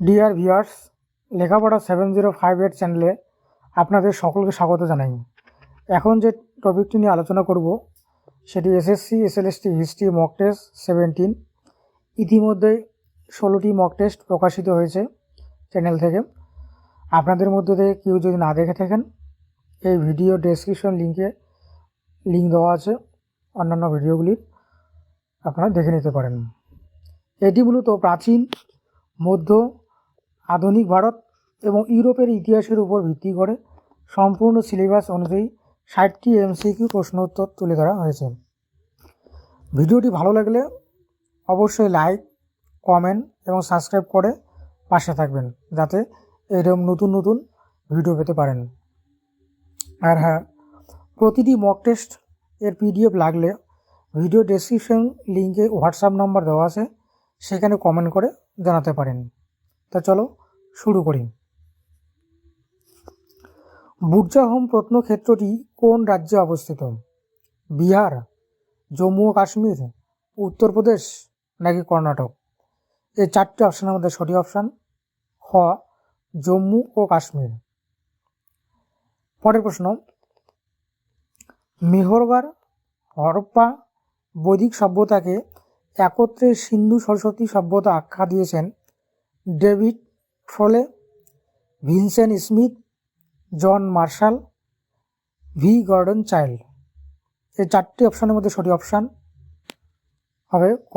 Deer viewers লেখাপড়া seven zero five eight চ্যানেলে আপনাদের সকলকে স্বাগত জানাই। এখন যে টপিকটি নিয়ে আলোচনা করব, সেটি SSC SLST history mock test seventeen ইতিমধ্যে ষোলোটি মক টেস্ট প্রকাশিত হয়েছে চ্যানেল থেকে। আপনাদের মধ্যে থেকে কেউ যদি না দেখে থাকেন, এই ভিডিও ডেসক্রিপশন লিঙ্কে লিঙ্ক দেওয়া আছে, অন্যান্য ভিডিওগুলি আপনারা দেখে নিতে পারেন। এটি মূলত প্রাচীন, মধ্য আধুনিক ভারত এবং ইউরোপের ইতিহাসের উপর ভিত্তি করে সম্পূর্ণ সিলেবাস অনুযায়ী ষাটটি এমসিকিউ প্রশ্ন উত্তর তুলে ধরা হয়েছে। ভিডিওটি ভালো লাগলে অবশ্যই লাইক, কমেন্ট এবং সাবস্ক্রাইব করে পাশে থাকবেন যাতে এরকম নতুন নতুন ভিডিও পেতে পারেন। আর হ্যাঁ প্রতিটি মক টেস্ট এর পিডিএফ লাগলে ভিডিও ডেসক্রিপশন লিঙ্কে হোয়াটসঅ্যাপ নাম্বার দেওয়া আছে, সেখানে কমেন্ট করে জানাতে পারেন। তা চলো শুরু করি। বুর্জাহোম প্রত্নক্ষেত্রটি কোন রাজ্যে অবস্থিত? বিহার, জম্মু ও কাশ্মীর, উত্তরপ্রদেশ নাকি কর্ণাটক? এই চারটি অপশানের মধ্যে সঠিক অপশান খ, জম্মু ও কাশ্মীর। পরের প্রশ্ন, মেহরবার, হরপ্পা বৈদিক সভ্যতাকে একত্রে সিন্ধু সরস্বতী সভ্যতা আখ্যা দিয়েছেন David Frawley Vincent Smith, John Marshall, V Gordon Childe. এই চারটি অপশানের মধ্যে সঠিক অপশান হবে ক,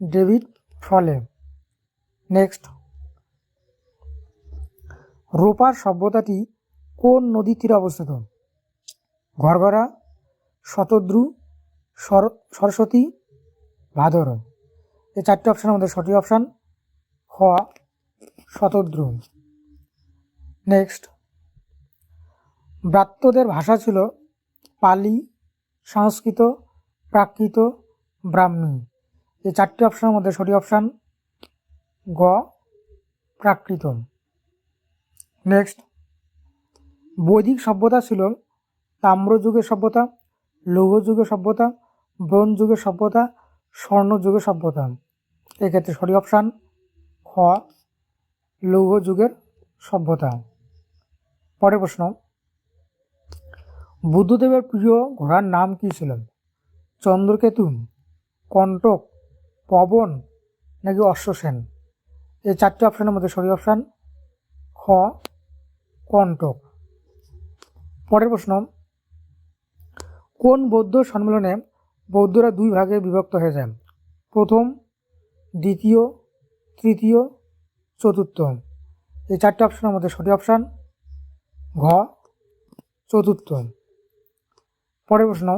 ডেভিড ফলে নেক্সট, রোপার সভ্যতাটি কোন নদীর তীরে অবস্থিত? ঘরঘরা, শতদ্রু সরস্বতী, ভাদর। এই চারটি অপশানের মধ্যে সঠিক অপশান খ শতদ্রু নেক্সট ব্রাত্যদের ভাষা ছিল পালি, সংস্কৃত, প্রাকৃত, ব্রাহ্মী। এই চারটি অপশানের মধ্যে সঠিক অপশান গ প্রাকৃত নেক্সট বৈদিক সভ্যতা ছিল তাম্রযুগের সভ্যতা লৌহ যুগের সভ্যতা ব্রোঞ্জ যুগের সভ্যতা স্বর্ণ যুগের সভ্যতা। এক্ষেত্রে সঠিক অপশান খ লৌহ যুগের সভ্যতা। পরের প্রশ্ন, বুদ্ধদেবের প্রিয় ঘোড়ার নাম কী ছিল? চন্দ্রকেতু কণ্টক পবন নাকি অশ্বসেন এই চারটি অপশানের মধ্যে সরি অপশান খ কণ্টক পরের প্রশ্ন, কোন বৌদ্ধ সম্মেলনে বৌদ্ধরা দুই ভাগে বিভক্ত হয়ে যায় প্রথম, দ্বিতীয় তৃতীয় চতুর্থ এই চারটি অপশানের মধ্যে সঠিক অপশান ঘ চতুর্থ পরের প্রশ্ন,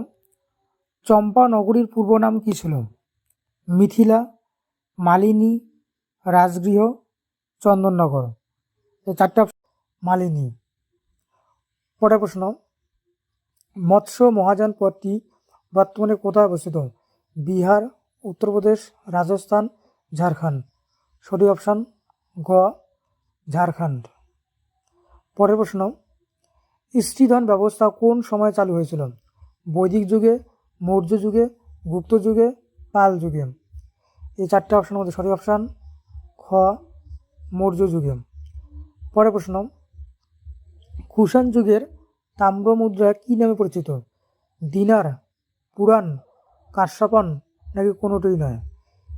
চম্পা নগরীর পূর্ব নাম কী ছিল? মিথিলা, মালিনী, রাজগৃহ, চন্দননগর। এই চারটা মালিনী। পরের প্রশ্ন, মৎস্য মহাযান পথটি বর্তমানে কোথায় অবস্থিত? বিহার, উত্তরপ্রদেশ, রাজস্থান, ঝাড়খণ্ড। সঠিক অপশান গ ঝাড়খণ্ড। পরের প্রশ্ন, স্ত্রীধন ব্যবস্থা কোন সময় চালু হয়েছিল? বৈদিক যুগে, মৌর্য যুগে, গুপ্ত যুগে, পাল যুগে? এই চারটে অপশানের মধ্যে সঠিক অপশান খ, মৌর্য যুগে। পরের প্রশ্ন, কুষাণ যুগের তাম্র মুদ্রা কী নামে পরিচিত? দিনার, পুরাণ কাশ্যপন নাকি কোনোটিই নয়?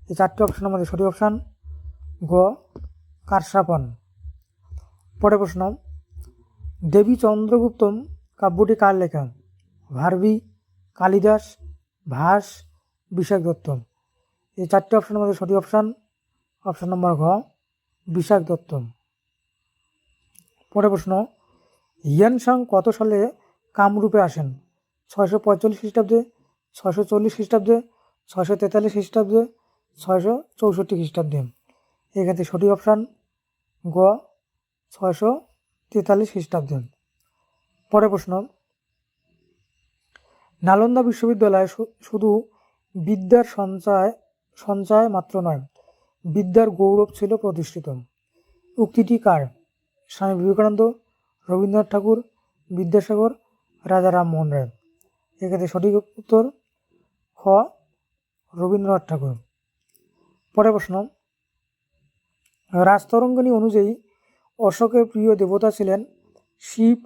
এই চারটি অপশানের মধ্যে সঠিক অপশান গ, কারসাপন। পরে প্রশ্ন, দেবী চন্দ্রগুপ্তম কাব্যটি কার লেখা? ভারবি, কালিদাস, ভাস বিশাখ দত্ত। এই চারটি অপশানের মধ্যে সঠিক অপশান অপশান নম্বর ঘ বিশাখ দত্ত। পরে প্রশ্ন হিয়ানসাং কত সালে কামরূপে আসেন? ছয়শো পঁয়তাল্লিশ খ্রিস্টাব্দে, ছয়শো চল্লিশ খ্রিস্টাব্দে, ছয়শো তেতাল্লিশ খ্রিস্টাব্দে, ছয়শো চৌষট্টি খ্রিস্টাব্দে। এক্ষেত্রে সঠিক অপশান গ, ছয়শো তেতাল্লিশ খ্রিস্টাব্দে। পরের প্রশ্ন, নালন্দা বিশ্ববিদ্যালয় শুধু বিদ্যার সঞ্চয় সঞ্চয় মাত্র নয়, বিদ্যার গৌরব ছিল প্রতিষ্ঠিত। উক্তিটি কার? স্বামী বিবেকানন্দ, রবীন্দ্রনাথ ঠাকুর, বিদ্যাসাগর, রাজা রামমোহন রায়। এক্ষেত্রে সঠিক উত্তর, খ, রবীন্দ্রনাথ ঠাকুর। পরের প্রশ্ন রাজতরঙ্গিনী অনুযায়ী অশোকের প্রিয় দেবতা ছিলেন শিব,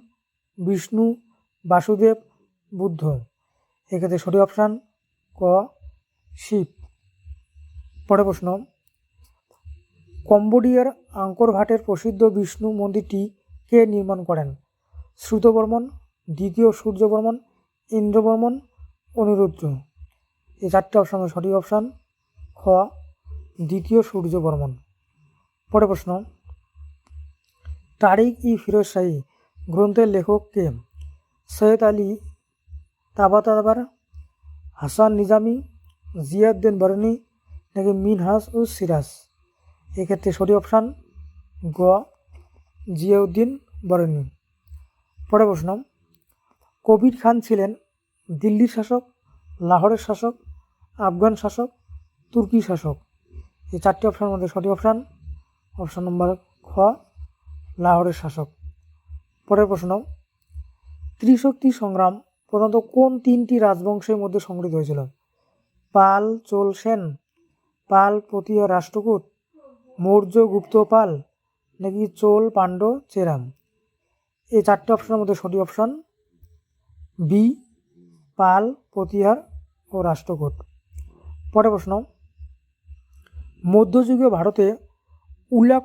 বিষ্ণু, বাসুদেব, বুদ্ধ। এক্ষেত্রে সঠিক অপশান ক, শিব। পরে প্রশ্ন, কম্বোডিয়ার আঙ্কর ভাটের প্রসিদ্ধ বিষ্ণু মন্দিরটি কে নির্মাণ করেন? শ্রুতবর্মন, দ্বিতীয় সূর্যবর্মন, ইন্দ্রবর্মন, অনিরুদ্ধ। এই চারটে অপশানের সঠিক অপশান খ, দ্বিতীয় সূর্যবর্মন। পরে প্রশ্ন। তারিক ই ফিরোজ শাহী, গ্রন্থের লেখক কে? সৈয়দ আলী তাবাতাবার, হাসান নিজামি, জিয়াউদ্দিন বরনি নাকি মিনহাস ও সিরাজ? এক্ষেত্রে সঠিক অপশান গ, জিয়াউদ্দিন বরনি। পরে প্রশ্ন, কবির খান ছিলেন দিল্লির শাসক, লাহোরের শাসক, আফগান শাসক, তুর্কি শাসক? এই চারটি অপশানের মধ্যে সঠিক অপশান অপশান নম্বর খ, লাহোরের শাসক। পরের প্রশ্ন, ত্রিশক্তি সংগ্রাম প্রধানত কোন তিনটি রাজবংশের মধ্যে সংগঠিত হয়েছিল? পাল, চোল, সেন। পাল, প্রতীয় রাষ্ট্রকূট। মৌর্য, গুপ্ত, পাল। নাকি চোল পাণ্ড চেরাম? এই চারটি অপশনের মধ্যে সঠিক অপশন, বি, পাল, প্রতিহার ও রাষ্ট্রকূট। পরের প্রশ্ন, মধ্যযুগীয় ভারতে উল্লেখ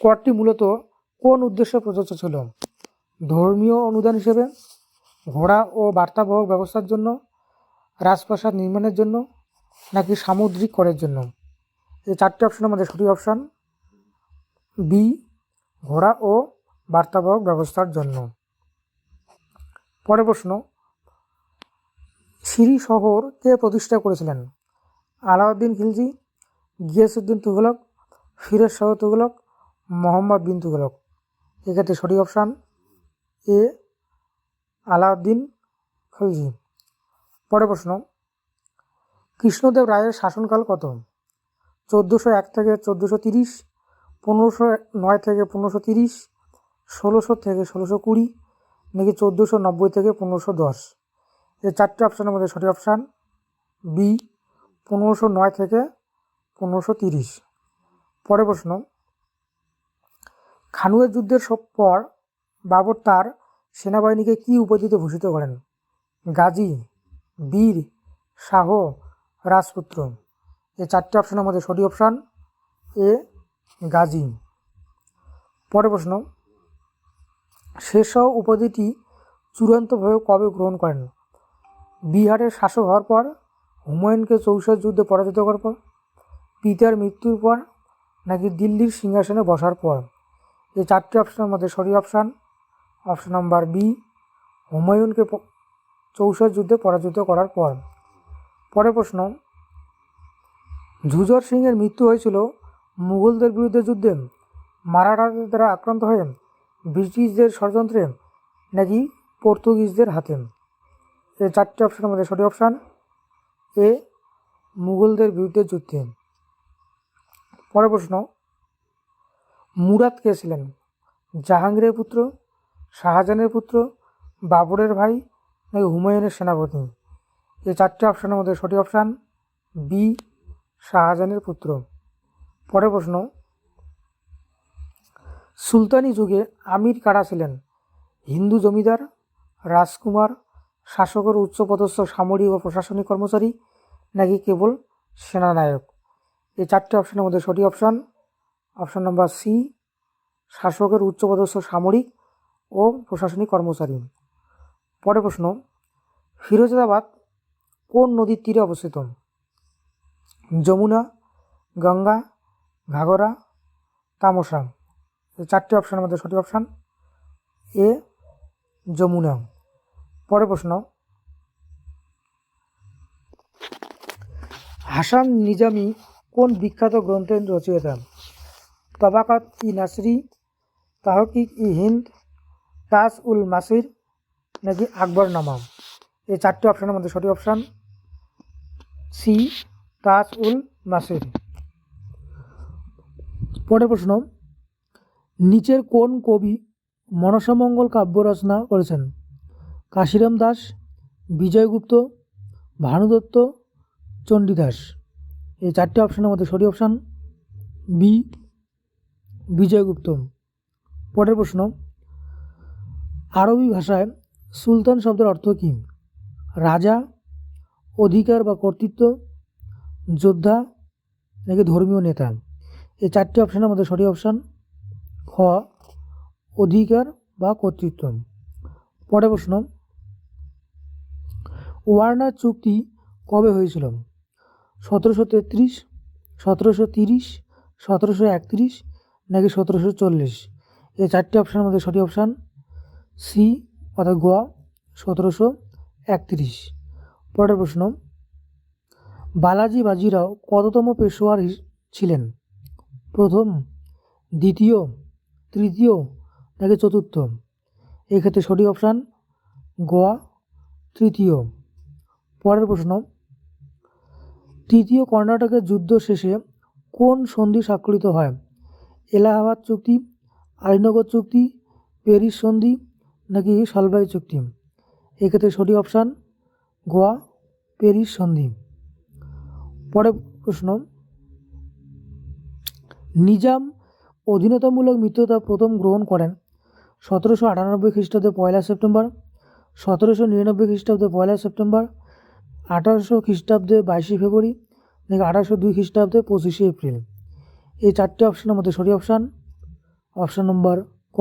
করটি মূলত কোন উদ্দেশ্যে প্রযোজ্য ছিল? ধর্মীয় অনুদান হিসেবে, ঘোড়া ও বার্তাবহক ব্যবস্থার জন্য, রাজপ্রাসাদ নির্মাণের জন্য, নাকি সামুদ্রিক করের জন্য? এই চারটি অপশনের মধ্যে সঠিক অপশান বি, ঘোড়া ও বার্তাবহক ব্যবস্থার জন্য। পরের প্রশ্ন, সিরি শহর কে প্রতিষ্ঠা করেছিলেন? আলাউদ্দিন খিলজি গিয়াসুদ্দিন তুগলক ফিরোজ শাহ তুগলক মোহাম্মদ বিন তুগলক এক্ষেত্রে সঠিক অপশান এ, আলাউদ্দিন খিলজি। পরের প্রশ্ন, কৃষ্ণদেব রায়ের শাসনকাল কত? চোদ্দোশো এক থেকে চোদ্দোশো তিরিশ, পনেরোশো নয় থেকে পনেরোশো তিরিশ, ষোলোশো থেকে ষোলোশো কুড়ি, নাকি চোদ্দোশো নব্বই থেকে পনেরোশো দশ? এই চারটে অপশানের মধ্যে সঠিক অপশান বি, পনেরোশো নয় থেকে পনেরোশো তিরিশ। পরের প্রশ্ন, খানুয়ের যুদ্ধের পর বাবর তার সেনাবাহিনীকে কী উপাধিতে ভূষিত করেন? গাজী, বীর, শাহ, রাজপুত্র। এই চারটে অপশানের মধ্যে সঠিক অপশান এ গাজী। পরের প্রশ্ন শেরশাহ উপাধিটি চূড়ান্তভাবে কবে গ্রহণ করেন? বিহারের শাসক হওয়ার পর, হুমায়ুনকে চৌষার যুদ্ধে পরাজিত করার পর, পিতার মৃত্যুর পর নাকি দিল্লির সিংহাসনে বসার পর? এই চারটি অপশানের মধ্যে সঠিক অপশান অপশান নাম্বার বি হুমায়ুনকে চৌষার যুদ্ধে পরাজিত করার পর। পরের প্রশ্ন ঝুজর সিংয়ের মৃত্যু হয়েছিল মুঘলদের বিরুদ্ধে যুদ্ধে? মারাঠাদের দ্বারা আক্রান্ত হয়ে ব্রিটিশদের ষড়যন্ত্রে নাকি পর্তুগিজদের হাতে? এই চারটি অপশানের মধ্যে সঠিক অপশান এ মুঘলদের বিরুদ্ধে যুদ্ধে। পরের প্রশ্ন, মুরাদ কে ছিলেন? জাহাঙ্গীরের পুত্র, শাহজাহানের পুত্র, বাবরের ভাই নাকি হুমায়ুনের সেনাপতি? এই চারটি অপশানের মধ্যে সঠিক অপশান বি শাহজাহানের পুত্র। পরের প্রশ্ন, সুলতানি যুগে আমির কারা ছিলেন? হিন্দু জমিদার, রাজকুমার, শাসকের উচ্চপদস্থ সামরিক ও প্রশাসনিক কর্মচারী নাকি কেবল সেনানায়ক? এই চারটি অপশনের মধ্যে সঠিক অপশান অপশান নম্বর সি শাসকের উচ্চপদস্থ সামরিক ও প্রশাসনিক কর্মচারী। পরের প্রশ্ন, ফিরোজাবাদ কোন নদীর তীরে অবস্থিত? যমুনা, গঙ্গা ঘাগরা তামসা। এই চারটি অপশানের মধ্যে সঠিক অপশান এ যমুনা। পরের প্রশ্ন, হাসান নিজামি কোন বিখ্যাত গ্রন্থের রচয়িতা? তবাকাত ই নাসরি, তাহকিক ই হিন্দ, তাস উল মাসির নাকি আকবর নামা এই চারটি অপশানের মধ্যে সঠিক অপশান সি তাজ উল মাসির। পরের প্রশ্ন, নিচের কোন কবি মনসামঙ্গল কাব্য রচনা করেছেন? কাশিরাম দাস, বিজয়গুপ্ত, ভানুদত্ত, চণ্ডীদাস। এই চারটি অপশানের মধ্যে সঠিক অপশান বি বিজয়গুপ্ত পরের প্রশ্ন, আরবি ভাষায় সুলতান শব্দের অর্থ কী? রাজা, অধিকার বা কর্তৃত্ব, যোদ্ধা নাকি ধর্মীয় নেতা? এই চারটি অপশানের মধ্যে সঠিক অপশান খ, অধিকার বা কর্তৃত্ব। পরের প্রশ্ন, ওয়ার্নার চুক্তি কবে হয়েছিল? সতেরোশো তেত্রিশ, সতেরোশো তিরিশ, সতেরোশো একত্রিশ নাকি সতেরোশো চল্লিশ? এই চারটি অপশানের মধ্যে সঠিক অপশান সি অর্থাৎ গোয়া সতেরোশো একত্রিশ। পরের প্রশ্ন, বালাজি বাজিরাও কততম পেশোয়ার ছিলেন? প্রথম, দ্বিতীয়, তৃতীয় নাকি চতুর্থ? এক্ষেত্রে সঠিক অপশান গোয়া তৃতীয়। পরের প্রশ্ন তৃতীয় কর্ণাটকের যুদ্ধ শেষে কোন সন্ধি স্বাক্ষরিত হয়? এলাহাবাদ চুক্তি, আলীনগর চুক্তি, প্যারিস সন্ধি নাকি সালবাই চুক্তি? এক্ষেত্রে সঠিক অপশান, গোয়া, প্যারিস সন্ধি। পরের প্রশ্ন, নিজাম অধীনতামূলক মিত্রতা প্রথম গ্রহণ করেন সতেরোশো আটানব্বই খ্রিস্টাব্দে পয়লা সেপ্টেম্বর, সতেরোশো নিরানব্বই খ্রিস্টাব্দে পয়লা সেপ্টেম্বর আঠারোশো খ্রিস্টাব্দে বাইশে ফেব্রুয়ারি নাকি আঠারোশো দুই খ্রিস্টাব্দে পঁচিশে এপ্রিল। এই চারটি অপশানের মধ্যে সঠিক অপশান? অপশান নম্বর ক,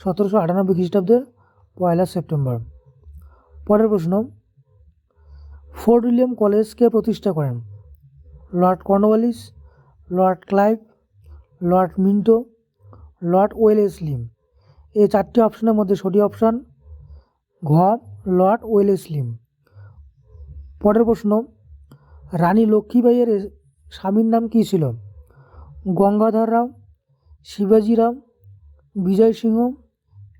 সতেরোশো আটানব্বই খ্রিস্টাব্দের পয়লা সেপ্টেম্বর। পরের প্রশ্ন, ফোর্ট উইলিয়াম কলেজকে প্রতিষ্ঠা করেন? Lord Cornwallis, Lord Clive, Lord Minto, Lord Wellesley এই চারটি অপশানের মধ্যে সঠিক অপশান? ঘ, লর্ড ওয়েলেসলি পরের প্রশ্ন, রানী লক্ষ্মীবাইয়ের স্বামীর নাম কী ছিল? গঙ্গাধর রাও, শিবাজি রাও, বিজয় সিংহ,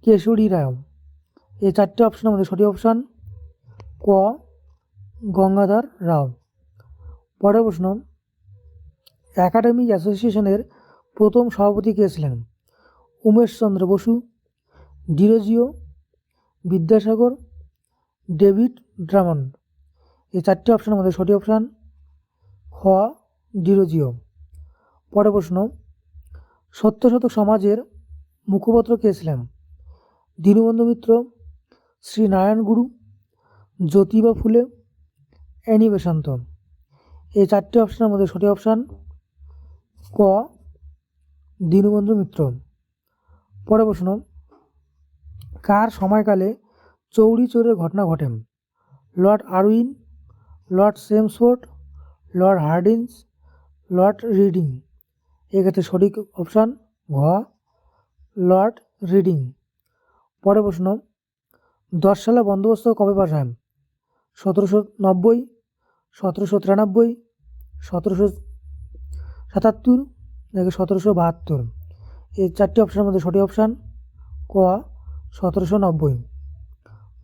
কেশরী রাও। এই চারটে অপশানের মধ্যে সঠিক অপশান ক, গঙ্গাধর রাও। পরের প্রশ্ন, একাডেমিক অ্যাসোসিয়েশনের প্রথম সভাপতি কে ছিলেন? Umeshchandra Basu, Derozio, Vidyasagar, David Drummond. এই চারটি অপশানের মধ্যে সঠিক অপশান খ ডিরোজিও পরের প্রশ্ন সত্যশতক সমাজের মুখপত্র কে ছিলেন? দীনবন্ধু মিত্র, শ্রী নারায়ণ গুরু, জ্যোতিবা ফুলে অ্যানি বেসান্ত এই চারটি অপশানের মধ্যে সঠিক অপশান ক, দীনবন্ধু মিত্র। পরের প্রশ্ন, কার সময়কালে চৌরি চোরের ঘটনা ঘটে Lord Irwin Lord Chelmsford Lord Hardinge Lord Reading. এক্ষেত্রে সঠিক অপশান ঘ, লর্ড রিডিং। পরের প্রশ্ন, দশ সালে বন্দোবস্ত কবে পাশ হয়? সতেরোশো নব্বই, সতেরোশো তিরানব্বই, সতেরোশো সাতাত্তর নাকি সতেরোশো বাহাত্তর? এই চারটি অপশানের মধ্যে সঠিক অপশান ক, সতেরোশো নব্বই।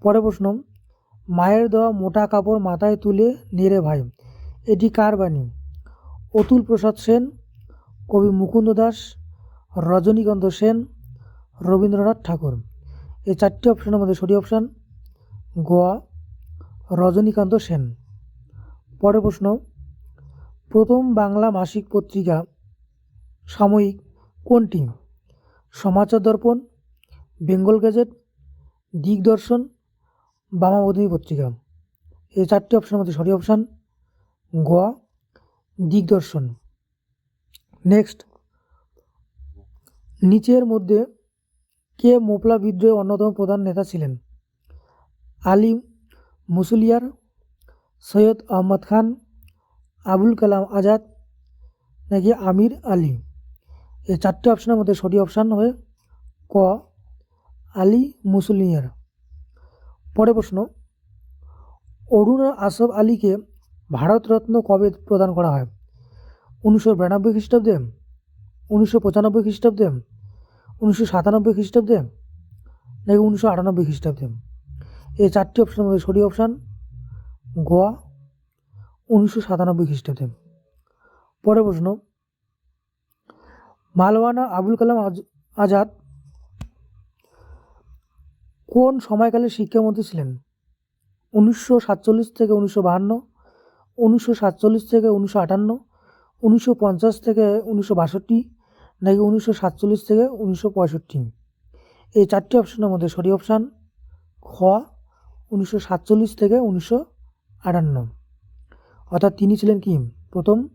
পরের প্রশ্ন মায়ের দেওয়া মোটা কাপড় মাথায় তুলে নেড়ে ভাই, এটি কার বাণী? অতুল প্রসাদ সেন, কবি মুকুন্দ দাস, রজনীকান্ত সেন, রবীন্দ্রনাথ ঠাকুর। এই চারটি অপশানের মধ্যে সঠিক অপশান গোয়া, রজনীকান্ত সেন। পরের প্রশ্ন, প্রথম বাংলা মাসিক পত্রিকা সাময়িক কোনটি? সমাচার দর্পণ, বেঙ্গল গ্যাজেট দিগদর্শন বামাবধী পত্রিকা। এই চারটি অপশানের মধ্যে সঠিক অপশান গোয়া, দিগদর্শন। নেক্সট নিচের মধ্যে কে মোপলা বিদ্রোহের অন্যতম প্রধান নেতা ছিলেন? আলী মুসুলিয়ার, সৈয়দ আহমদ খান, আবুল কালাম আজাদ নাকি আমির আলী? এই চারটি অপশানের মধ্যে সঠিক অপশান হবে ক, আলী মুসলিয়ার। পরের প্রশ্ন, অরুণা আসফ আলীকে ভারতরত্ন কবে প্রদান করা হয়? উনিশশো বিরানব্বই খ্রিস্টাব্দে, উনিশশো পঁচানব্বই খ্রিস্টাব্দে, উনিশশো সাতানব্বই খ্রিস্টাব্দে নাকি উনিশশো আটানব্বই খ্রিস্টাব্দে? এই চারটি অপশানের মধ্যে সঠিক অপশান গোয়া, উনিশশো সাতানব্বই খ্রিস্টাব্দে। পরের প্রশ্ন, মালওয়ানা আবুল কালাম আজ- আজাদ কোন সময়কালে শিক্ষামন্ত্রী ছিলেন? উনিশশো সাতচল্লিশ থেকে উনিশশো বাহান্ন, উনিশশো সাতচল্লিশ থেকে উনিশশো আটান্ন, উনিশশো পঞ্চাশ থেকে উনিশশো বাষট্টি, নাকি উনিশশো সাতচল্লিশ থেকে উনিশশো পঁয়ষট্টি? এই চারটি অপশনের মধ্যে সরি অপশান খ, উনিশশো সাতচল্লিশ থেকে উনিশশো আটান্ন। অর্থাৎ তিনি ছিলেন কি? প্রথম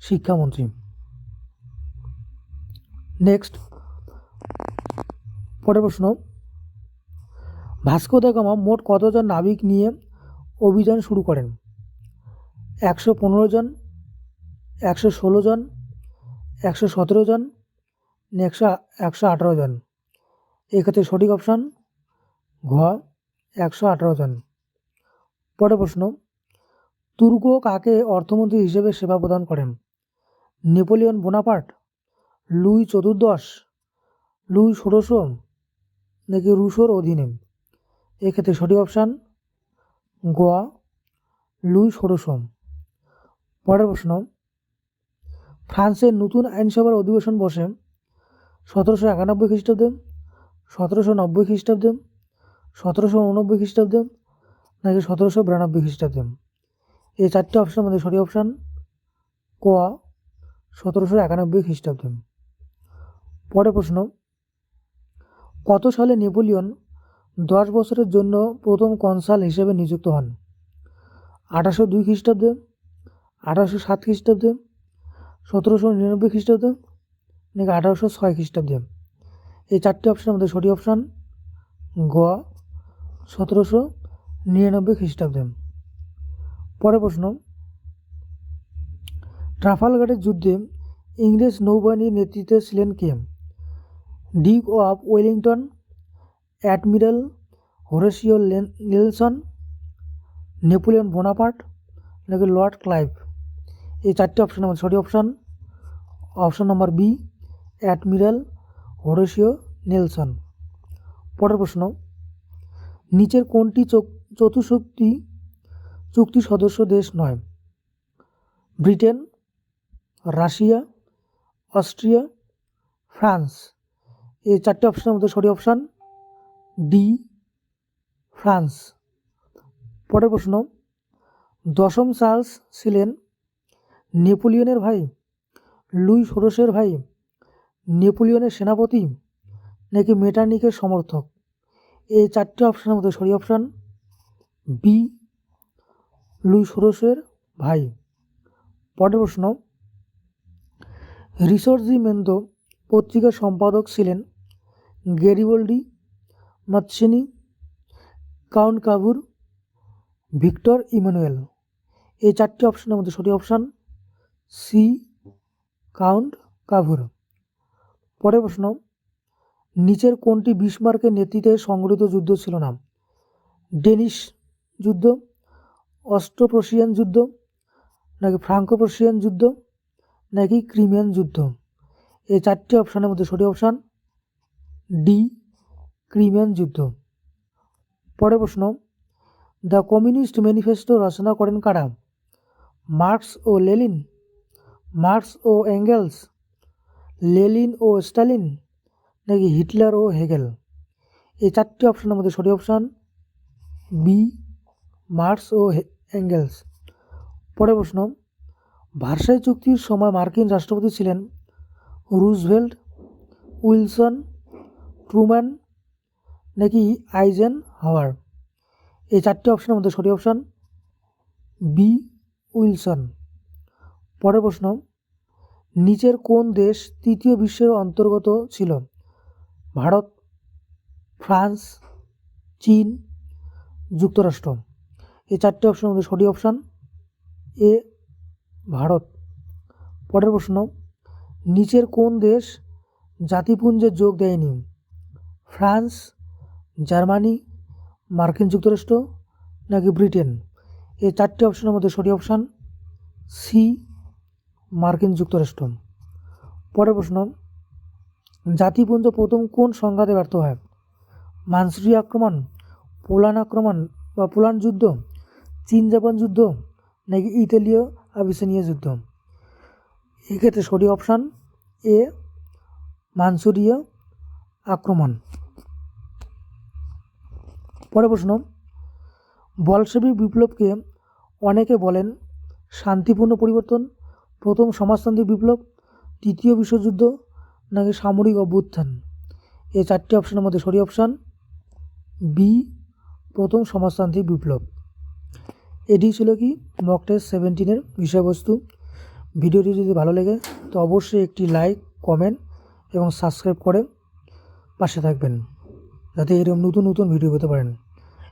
শিক্ষামন্ত্রী। নেক্সট পরের প্রশ্ন। ভাস্কো দা গামা মোট কতজন নাবিক নিয়ে অভিযান শুরু করেন? একশো পনেরো জন, একশো ষোলো জন, একশো সতেরো জন, একশো একশো আঠারো জন। এক্ষেত্রে সঠিক অপশান ঘ, একশো আঠারো জন। পরের প্রশ্ন তুর্ক কাকে অর্থমন্ত্রী হিসেবে সেবা প্রদান করেন? নেপোলিয়ন বোনাপার্ট, লুই চতুর্দশ, লুই ষোড়শ, নাকি রুশোর অধীনে? এক্ষেত্রে সঠিক অপশান গোয়া, লুই ষোড়শ পরের প্রশ্ন ফ্রান্সের নতুন আইনসভার অধিবেশন বসে সতেরোশো একানব্বই খ্রিস্টাব্দে, সতেরোশো নব্বই খ্রিস্টাব্দে, সতেরোশো উননব্বই খ্রিস্টাব্দে নাকি সতেরোশো বিরানব্বই খ্রিস্টাব্দে? এই চারটে অপশনের মধ্যে সঠিক অপশান ক সতেরোশো একানব্বই খ্রিস্টাব্দে। পরের প্রশ্ন, কত সালে নেপোলিয়ন দশ বছরের জন্য প্রথম কনসাল হিসেবে নিযুক্ত হন। আঠারোশো দুই খ্রিস্টাব্দে, আঠারোশো সাত খ্রিস্টাব্দে, সতেরোশো নিরানব্বই খ্রিস্টাব্দে নাকি আঠারোশো ছয় খ্রিস্টাব্দে। এই চারটি অপশনের মধ্যে সঠিক অপশান গ, সতেরোশো নিরানব্বই খ্রিস্টাব্দে। পরের প্রশ্ন, ট্রাফালগারের যুদ্ধে ইংরেজ নৌবাহিনীর নেতৃত্বে ছিলেন কে? Duke of Wellington admiral Horatio Nelson, Napoleon Bonaparte, নাকি লর্ড ক্লাইভ? এই চারটি অপশানের মধ্যে সঠিক option option number B admiral Horatio Nelson. পরের প্রশ্ন, নিচের কোনটি চতুশক্তি চুক্তি সদস্য দেশ নয়? Britain, Russia, Austria, France. এই চারটি অপশানের মধ্যে সঠিক অপশান ডি, ফ্রান্স। পরের প্রশ্ন, দশম চার্লস ছিলেন নেপোলিয়নের ভাই, লুই ষোড়শের ভাই, নেপোলিয়নের সেনাপতি নাকি মেটার্নিকের সমর্থক? এই চারটি অপশানের মধ্যে সরি অপশান বি লুই ষোড়শের ভাই। পরের প্রশ্ন, রিসর্জি মেন্দো পত্রিকার সম্পাদক ছিলেন Garibaldi Mazzini count Cavour Victor Emmanuel. এই চারটি অপশনের মধ্যে সঠিক অপশান সি কাউন্ট কাভুর পরের প্রশ্ন, নিচের কোনটি বিসমার্কের নেতৃত্বে সংগঠিত যুদ্ধ ছিল না ডেনিশ যুদ্ধ অস্ট্রো প্রশিয়ান যুদ্ধ, নাকি ফ্রাঙ্কো প্রশিয়ান যুদ্ধ, নাকি ক্রিমিয়ান যুদ্ধ? এই চারটি অপশানের মধ্যে সঠিক অপশান ডি ক্রিমিয়ান যুদ্ধ। পরে প্রশ্ন, দ্য কমিউনিস্ট ম্যানিফেস্টো রচনা করেন কারা? মার্কস ও লেলিন? মার্কস ও অ্যাঙ্গেলস লেলিন ও স্টালিন? নাকি হিটলার ও হেগেল? এই চারটি অপশানের মধ্যে সঠিক অপশান বি, মার্কস ও অ্যাঙ্গেলস পরে প্রশ্ন, ভার্সাই চুক্তির সময় মার্কিন রাষ্ট্রপতি ছিলেন রুজভেল্ট, উইলসন, ট্রুম্যান নাকি আইজেন হাওয়ার? এই চারটি অপশানের মধ্যে সঠিক অপশান বি উইলসন। পরের প্রশ্ন, নিচের কোন দেশ তৃতীয় বিশ্বের অন্তর্গত ছিল? ভারত, ফ্রান্স, চীন, যুক্তরাষ্ট্র। এই চারটি অপশানের মধ্যে সঠিক অপশান এ ভারত। পরের প্রশ্ন, নিচের কোন দেশ জাতিপুঞ্জে যোগ দেয়নি? ফ্রান্স জার্মানি, মার্কিন যুক্তরাষ্ট্র নাকি ব্রিটেন? এই চারটি অপশনের মধ্যে সঠিক অপশান সি মার্কিন যুক্তরাষ্ট্র। পরের প্রশ্ন জাতিপুঞ্জ প্রথম কোন সংঘাতে ব্যর্থ হয়? মানসুরি আক্রমণ, পোলান আক্রমণ বা পোলান যুদ্ধ চীন জাপান যুদ্ধ নাকি ইতালীয় আবিসিনিয়া যুদ্ধ? এক্ষেত্রে সঠিক অপশান এ মানসুরীয় আক্রমণ। পরে প্রশ্ন বলসেবিক বিপ্লবকে অনেকে বলেন শান্তিপূর্ণ পরিবর্তন, প্রথম সমাজতান্ত্রিক বিপ্লব, তৃতীয় বিশ্বযুদ্ধ, নাকি সামরিক অভ্যুত্থান? এই চারটি অপশানের মধ্যে সরি অপশান, বি, প্রথম সমাজতান্ত্রিক বিপ্লব। এটি ছিল কি? মক টেস্ট সেভেন্টিনের বিষয়বস্তু। ভিডিওটি যদি ভালো লাগে, তো অবশ্যই একটি লাইক কমেন্ট এবং সাবস্ক্রাইব করে পাশে থাকবেন, যাতে এরকম নতুন নতুন ভিডিও পেতে পারেন।